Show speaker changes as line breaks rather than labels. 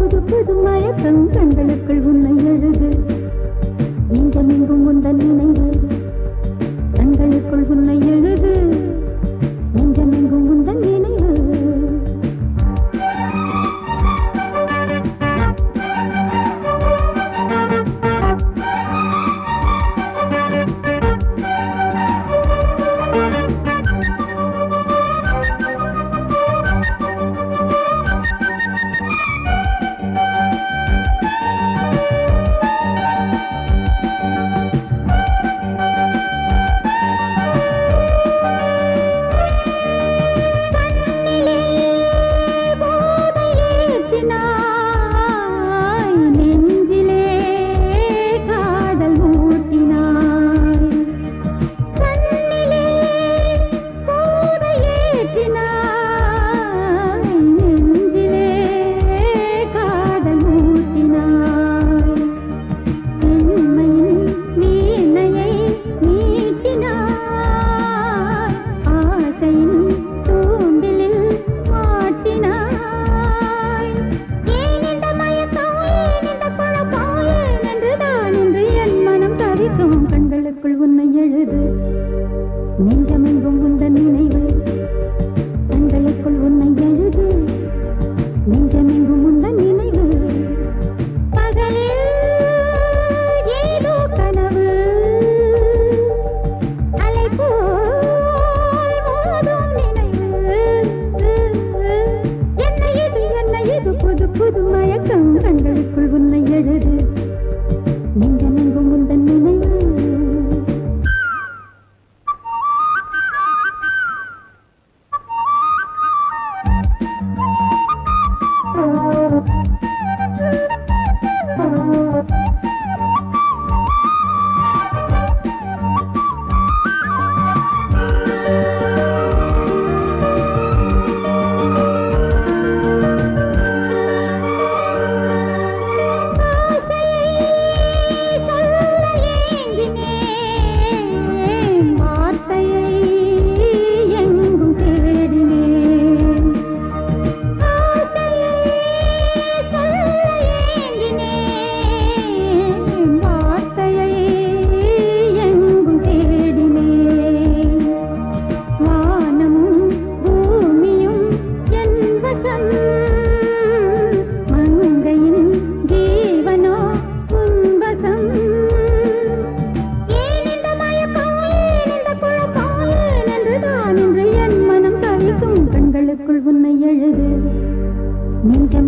புது புது மயக்கம் கண்களுக்குள் உன்னை 人家们都不。Ninja